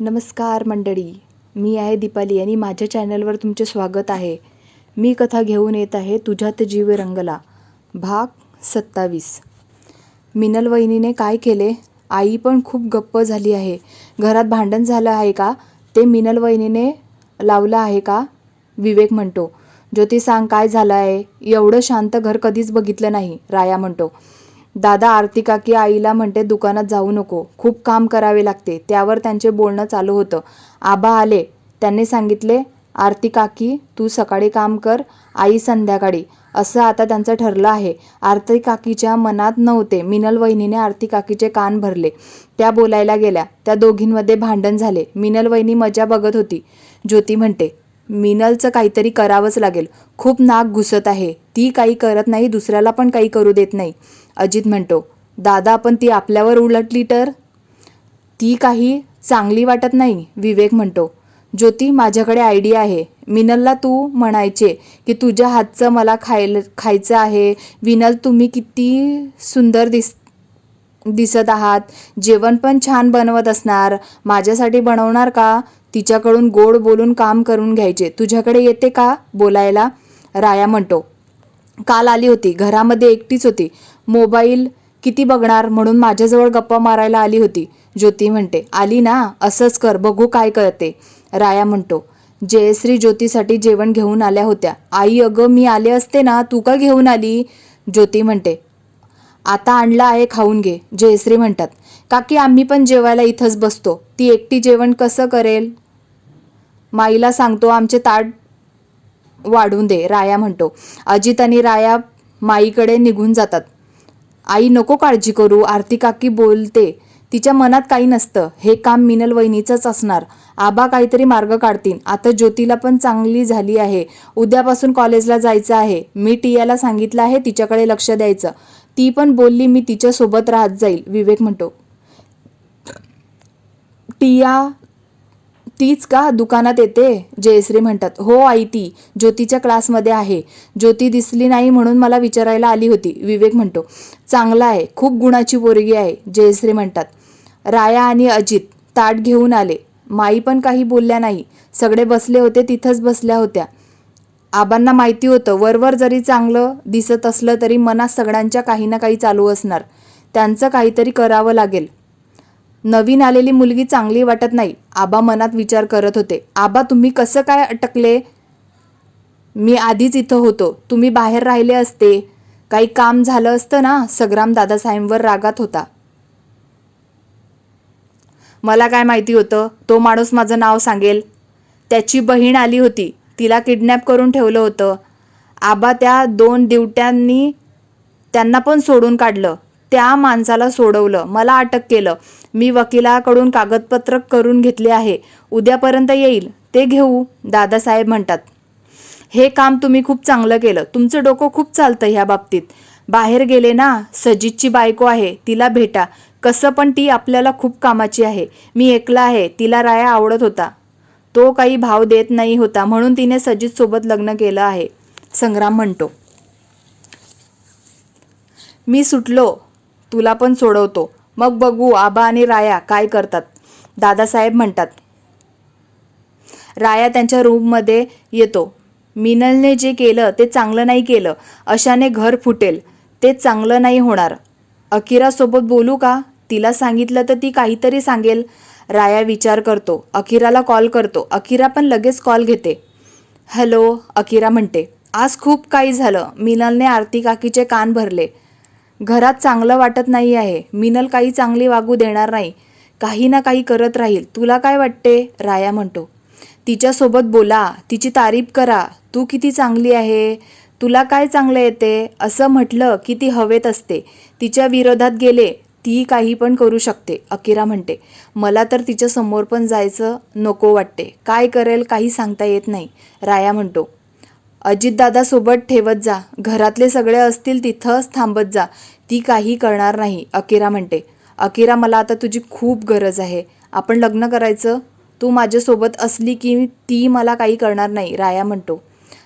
नमस्कार मंडळी. मी आहे दीपाली आणि माझ्या चॅनलवर तुमचे स्वागत आहे. मी कथा घेऊन येत आहे तुझ्यात जीव रंगला भाग सत्तावीस. मिनल वहिनीने काय केले? आई पण खूप गप्प झाली आहे. घरात भांडण झालं आहे का? ते मिनल वहिनीने लावलं आहे का? विवेक म्हणतो. ज्योती सांग काय झालं आहे एवढं शांत घर कधीच बघितलं नाही राया म्हणतो. दादा आरती काकी आईला म्हणते दुकानात जाऊ नको. खूप काम करावे लागते. त्यावर त्यांचे बोलणं चालू होतं. आबा आले. त्यांनी सांगितले आरती काकी तू सकाळी काम कर आई संध्याकाळी. असं आता त्यांचं ठरलं आहे. आरती काकीच्या मनात नव्हते. मिनल वहिनीने आरती काकीचे कान भरले. त्या बोलायला गेल्या. त्या दोघींमध्ये भांडण झाले. मिनल वहिनी मजा बघत होती. ज्योती म्हणते मिनलचं काहीतरी करावंच लागेल. खूप नाक घुसत आहे. ती काही करत नाही दुसऱ्याला पण काही करू देत नाही. अजित म्हणतो दादा पण ती आपल्यावर उलटली तर? ती काही चांगली वाटत नाही विवेक म्हणतो. ज्योती माझ्याकडे आयडिया आहे. मिनलला तू म्हणायचे की तुझ्या हातचं मला खायल खायचं आहे. विनल तुम्ही किती सुंदर दिस दिसत आहात. जेवण पण छान बनवत असणार. माझ्यासाठी बनवणार का? तिच्याकडून गोड बोलून काम करून घ्यायचे. तुझ्याकडे येते का? बोलायला राया म्हणतो. काल आली होती. घरामध्ये एकटीच होती. मोबाईल किती बघणार? म्हणून माझ्याजवळ गप्पा मारायला आली होती. ज्योती म्हणते आली ना? असंच कर. बघू काय करते राया म्हणतो जयश्री ज्योतीसाठी जेवण घेऊन आल्या होत्या. आई अगं मी आले असते ना? तू का घेऊन आली? ज्योती म्हणते आता आणलं आहे खाऊन घे. जयश्री म्हणतात काकी आम्ही पण जेवायला इथंच बसतो. ती एकटी जेवण कसं करेल? माईला सांगतो आमचे ताट वाढून दे राया म्हणतो. अजित आणि राया माईकडे निघून जातात. आई नको काळजी करू आरती काकी बोलते. तिच्या मनात काही नसतं. हे काम मिनल वहिनीचंच असणार. आबा काहीतरी मार्ग काढतील. आता ज्योतीला पण चांगली झाली आहे. उद्यापासून कॉलेजला जायचं आहे. मी टियाला सांगितलं आहे तिच्याकडे लक्ष द्यायचं. ती पण बोलली मी तिच्यासोबत राहत जाईल. विवेक म्हणतो. टिया तीच का दुकानात येते? जयश्री म्हणतात. हो आई ती. ज्योतीच्या क्लासमध्ये आहे. ज्योती दिसली नाही म्हणून मला विचारायला आली होती. विवेक म्हणतो चांगला आहे. खूप गुणाची पोरगी आहे. जयश्री म्हणतात राया आणि अजित ताट घेऊन आले. माई पण काही बोलल्या नाही. सगळे बसले होते तिथंच बसल्या होत्या. आबांना माहिती होतं वरवर जरी चांगलं दिसत असलं तरी मनात सगळ्यांच्या काही ना काही चालू असणार. त्यांचं काहीतरी करावं लागेल. नवीन आलेली मुलगी चांगली वाटत नाही. आबा मनात विचार करत होते. आबा तुम्ही कसं काय अटकले? मी आधीच इथं होतो. तुम्ही बाहेर राहिले असते. काही काम झालं असतं ना? सग्राम दादासाहेबवर रागात होता. मला काय माहिती होतं? तो माणूस माझं नाव सांगेल. त्याची बहीण आली होती. तिला किडनॅप करून ठेवलं होतं. आबा त्या दोन दिवट्यांनी त्यांना पण सोडून काढलं. त्या माणसाला सोडवलं. मला अटक केलं. मी वकिलाकडून कागदपत्र करून घेतले आहे. उद्यापर्यंत येईल. ते घेऊ दादासाहेब म्हणतात. हे काम तुम्ही खूप चांगलं केलं. तुमचं डोकं खूप चालतं ह्या बाबतीत. बाहेर गेले ना सजितची बायको आहे तिला भेटा. कसं पण ती आपल्याला खूप कामाची आहे. मी एकला आहे तिला राया आवडत होता. तो काही भाव देत नाही होता म्हणून तिने सजित सोबत लग्न केलं आहे. संग्राम म्हणतो. मी सुटलो. तुला पण सोडवतो. मग बघू आबा आणि राया काय करतात. दादासाहेब म्हणतात राया त्यांच्या रूममध्ये येतो. मिनलने जे केलं ते चांगलं नाही केलं. अशाने घर फुटेल. ते चांगलं नाही होणार. अकिरासोबत बोलू का? तिला सांगितलं तर ती काहीतरी सांगेल. राया विचार करतो. अकिराला कॉल करतो. अकिरा पण लगेच कॉल घेते. हॅलो अकिरा म्हणते. आज खूप काही झालं. मिनलने आरती काकीचे कान भरले. घरात चांगलं वाटत नाही आहे. मिनल काही चांगली वागू देणार नाही. काही ना काही करत राहील. तुला काय वाटते? राया म्हणतो. तिच्यासोबत बोला. तिची तारीफ करा. तू किती चांगली आहे? तुला काय चांगलं येते? असं म्हटलं की ती हवेत असते. तिच्या विरोधात गेले. ती काही पण करू शकते अकिरा म्हणते. मला तर तिच्या समोर पण जायचं नको वाटते. काय करेल काही सांगता येत नाही. राया म्हणतो. अजितदादासोबत ठेवत जा. घरातले सगळे असतील तिथंच थांबत जा. ती काही करणार नाही अकिरा म्हणते. अकिरा मला आता तुझी खूप गरज आहे. आपण लग्न करायचं? तू माझ्यासोबत असली की ती मला काही करणार नाही राया म्हणतो.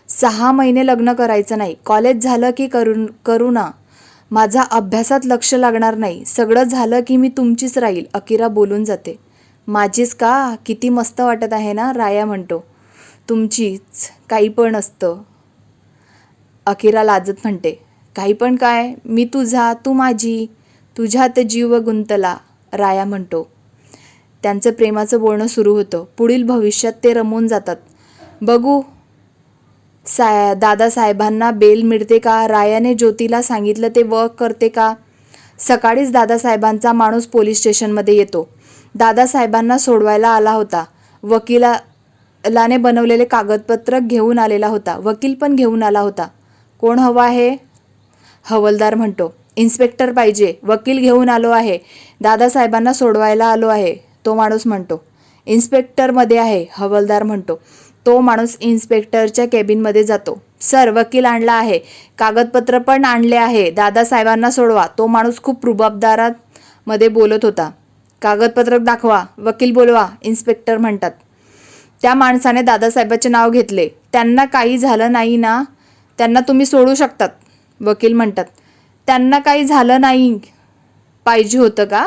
सहा महिने लग्न करायचं नाही. कॉलेज झालं की करू करू ना. माझा अभ्यासात लक्ष लागणार नाही. सगळं झालं की मी तुमचीच राहील अकिरा बोलून जाते. माझीच का? किती मस्त वाटत आहे ना राया म्हणतो. तुमचीच काही पण असतं. अकिरा लाजत म्हणते काही पण काय मी तुझा तू माझी तुझ्यात जीव गुंतला राया म्हणतो. त्यांचं प्रेमाचं बोलणं सुरू होतं. पुढील भविष्यात ते रमून जातात. बघू सा दादासाहेबांना बेल मिळते का? रायाने ज्योतीला सांगितलं ते वर्क करते का? सकाळीच दादासाहेबांचा माणूस पोलीस स्टेशनमध्ये येतो. दादासाहेबांना सोडवायला आला होता. वकिला लाने बनवलेले कागदपत्र घेऊन आलेला होता. वकील पण घेऊन आला होता. कोण हवा आहे? हवलदार म्हणतो. इन्स्पेक्टर पाहिजे. वकील घेऊन आलो आहे. दादासाहेबांना सोडवायला आलो आहे. तो माणूस म्हणतो. इन्स्पेक्टरमध्ये आहे. हवलदार म्हणतो. तो माणूस इन्स्पेक्टरच्या केबिनमध्ये जातो. सर वकील आणला आहे. कागदपत्र पण आणले आहे. दादासाहेबांना सोडवा. तो माणूस खूप रुबाबदारात मध्ये बोलत होता. कागदपत्र दाखवा. वकील बोलवा. इन्स्पेक्टर म्हणतात. त्या माणसाने दादासाहेबाचे नाव घेतले. त्यांना काही झालं नाही ना त्यांना तुम्ही सोडू शकतात वकील म्हणतात. त्यांना काही झालं नाही पाहिजे होतं का?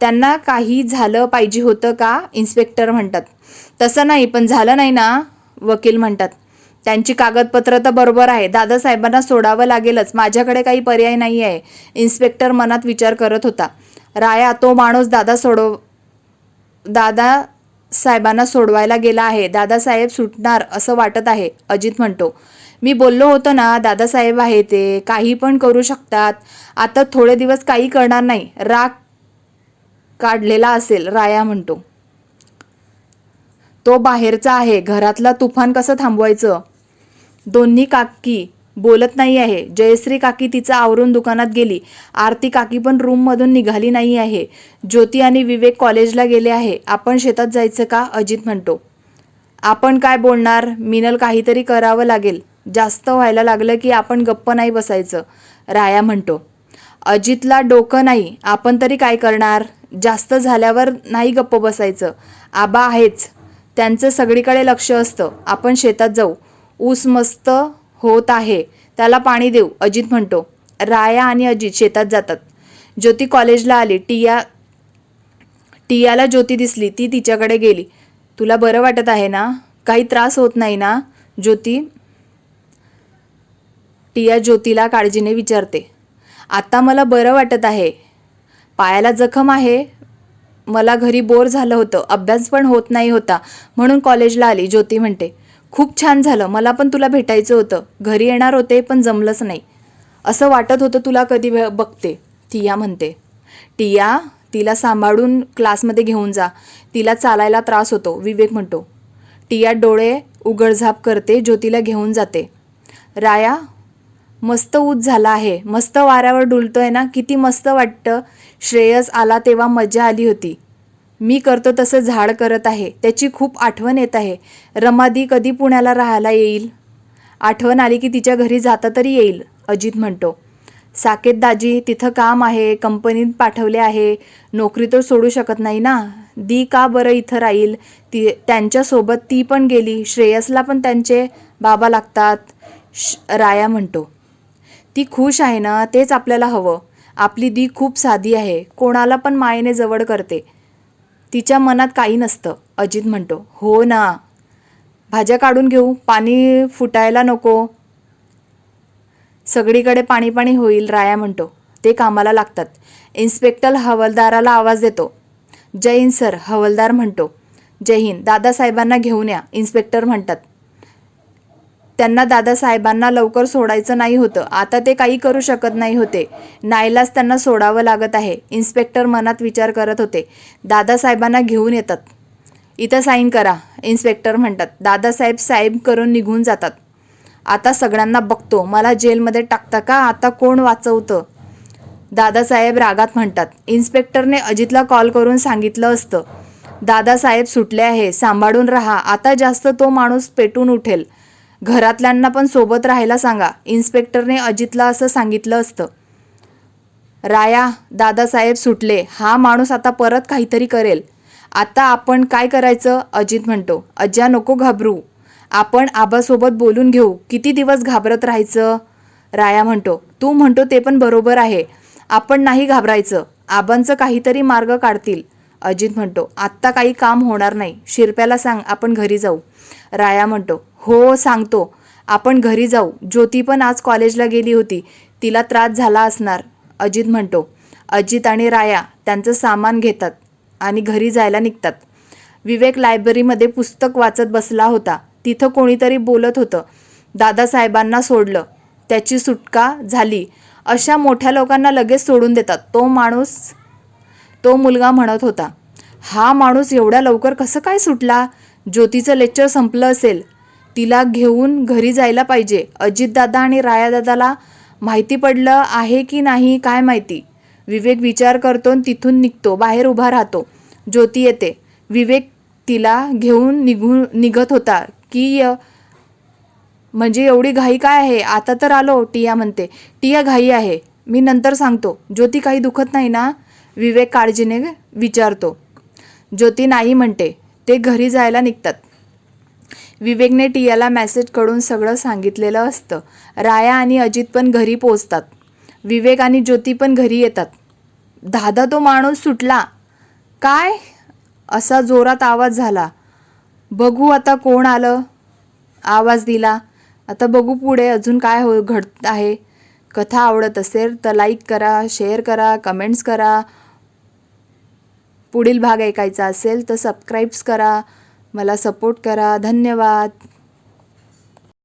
त्यांना काही झालं पाहिजे होतं का? इन्स्पेक्टर म्हणतात. तसं नाही पण झालं नाही ना वकील म्हणतात. त्यांची कागदपत्र तर बरोबर आहे. दादासाहेबांना सोडावं लागेलच. माझ्याकडे काही पर्याय नाही आहे. इन्स्पेक्टर मनात विचार करत होता. राया तो माणूस दादा सोडव दादा साहेबांना सोडवायला गेला आहे. दादासाहेब सुटणार असं वाटत आहे अजित म्हणतो. मी बोललो होतो ना दादासाहेब आहे ते काही पण करू शकतात. आता थोडे दिवस काही करणार नाही. राग काढलेला असेल राया म्हणतो. तो बाहेरचा आहे. घरातला तुफान कसं थांबवायचं? दोन्ही काकी बोलत नाही आहे. जयश्री काकी तिचं आवरून दुकानात गेली. आरती काकी पण रूममधून निघाली नाही आहे. ज्योती आणि विवेक कॉलेजला गेले आहे. आपण शेतात जायचं का? अजित म्हणतो. आपण काय बोलणार? मिनल काहीतरी करावं लागेल. जास्त व्हायला लागलं की आपण गप्प नाही बसायचं राया म्हणतो. अजितला डोकं नाही. आपण तरी काय करणार? जास्त झाल्यावर नाही गप्प बसायचं. आबा आहेच. त्यांचं सगळीकडे लक्ष असतं. आपण शेतात जाऊ. ऊस मस्त होत आहे. त्याला पाणी देऊ अजित म्हणतो. राया आणि अजित शेतात जातात. ज्योती कॉलेजला आली. टिया टियाला ज्योती दिसली. ती तिच्याकडे गेली. तुला बरं वाटत आहे ना? काही त्रास होत नाही ना? ज्योती टिया ज्योतीला काळजीने विचारते. आता मला बरं वाटत आहे. पायाला जखम आहे. मला घरी बोर झालं होतं. अभ्यास पण होत नाही होता. म्हणून कॉलेजला आली. ज्योती म्हणते खूप छान झालं. मला पण तुला भेटायचं होतं. घरी येणार होते पण जमलंच नाही. असं वाटत होतं तुला कधी वे- बघते. टिया म्हणते. टिया तिला सांभाळून क्लासमध्ये घेऊन जा. तिला चालायला त्रास होतो विवेक म्हणतो. टिया डोळे उघडझाप करते ज्योतीला घेऊन जाते. राया मस्त ऊत झाला आहे. मस्त वाऱ्यावर डुलतोय ना? किती मस्त वाटतं. श्रेयस आला तेव्हा मजा आली होती. मी करतो तसं झाड करत आहे त्याची खूप आठवण येत आहे. रमादी कधी पुण्याला राहायला येईल? आठवण आली की तिच्या घरी जाता तरी येईल अजित म्हणतो. साकेत दाजी तिथं काम आहे कंपनीत पाठवले आहे नोकरी तर सोडू शकत नाही ना? दी का बरं इथं राहील? ती त्यांच्यासोबत ती पण गेली श्रेयसला पण त्यांचे बाबा लागतात श राया म्हणतो. ती खुश आहे ना तेच आपल्याला हवं. आपली दी खूप साधी आहे कोणाला पण मायेने जवळ करते. तिच्या मनात काही नसतं. अजित म्हणतो हो ना. भाज्या काढून घेऊ. पाणी फुटायला नको. सगळीकडे पाणी पाणी होईल राया म्हणतो. ते कामाला लागतात. इन्स्पेक्टर हवालदाराला आवाज देतो. जय हिंद सर हवालदार म्हणतो. जय हिंद दादासाहेबांना घेऊन या इन्स्पेक्टर म्हणतात. त्यांना दादासाहेबांना लवकर सोडायचं नाही होतं. आता ते काही करू शकत नाही होते. नाईलाज त्यांना सोडावं लागत आहे. इन्स्पेक्टर मनात विचार करत होते. दादासाहेबांना घेऊन येतात. इथं साईन करा इन्स्पेक्टर म्हणतात. दादासाहेब साहेब करून निघून जातात. आता सगळ्यांना बघतो. मला जेलमध्ये टाकता का? आता कोण वाचवतं? दादासाहेब रागात म्हणतात. इन्स्पेक्टरने अजितला कॉल करून सांगितलं असतं. दादासाहेब सुटले आहे. सांभाळून राहा. आता जास्त तो माणूस पेटून उठेल. घरातल्यांना पण सोबत राहायला सांगा. इन्स्पेक्टरने अजितला असं सांगितलं असतं. राया दादासाहेब सुटले. हा माणूस आता परत काहीतरी करेल. आता आपण काय करायचं? अजित म्हणतो. अज्जा नको घाबरू. आपण आबासोबत बोलून घेऊ. किती दिवस घाबरत राहायचं? राया म्हणतो. तू म्हणतो ते पण बरोबर आहे. आपण नाही घाबरायचं. आबांचं काहीतरी मार्ग काढतील. अजित म्हणतो. आत्ता काही काम होणार नाही. शिरप्याला सांग. आपण घरी जाऊ. राया म्हणतो. हो सांगतो. आपण घरी जाऊ. ज्योती पण आज कॉलेजला गेली होती. तिला त्रास झाला असणार अजित म्हणतो. अजित आणि राया त्यांचं सामान घेतात आणि घरी जायला निघतात. विवेक लायब्ररीमध्ये पुस्तक वाचत बसला होता. तिथं कोणीतरी बोलत होतं. दादासाहेबांना सोडलं. त्याची सुटका झाली. अशा मोठ्या लोकांना लगेच सोडून देतात. तो माणूस तो मुलगा म्हणत होता. हा माणूस एवढ्या लवकर कसं काय सुटला? ज्योतीचं लेक्चर संपलं असेल. तिला घेऊन घरी जायला पाहिजे. अजितदादा आणि रायादादाला माहिती पडलं आहे की नाही काय माहिती? विवेक विचार करतो आणि तिथून निघतो. बाहेर उभा राहतो. ज्योती येते. विवेक तिला घेऊन निघून निघत होता की म्हणजे एवढी घाई काय आहे? आता तर आलो टिया म्हणते. टिया घाई आहे. मी नंतर सांगतो. ज्योती काही दुखत नाही ना? विवेक काळजीने विचारतो. ज्योती नाही म्हणते. ते घरी जायला निघतात. विवेकने टियाला मेसेजकडून सगळं सांगितलेलं असतं. राया आणि अजित पण घरी पोचतात विवेक आणि ज्योती पण घरी येतात. दादा तो माणूस सुटला. काय? असा जोरात आवाज झाला. बघू आता कोण आलं? आवाज दिला. आता बघू पुढे अजून काय हो घडत आहे. कथा आवडत असेल तर लाईक करा शेअर करा कमेंट्स करा. पुढील भाग ऐकायचा असेल तर सबस्क्राईब्स करा. मला सपोर्ट करा. धन्यवाद.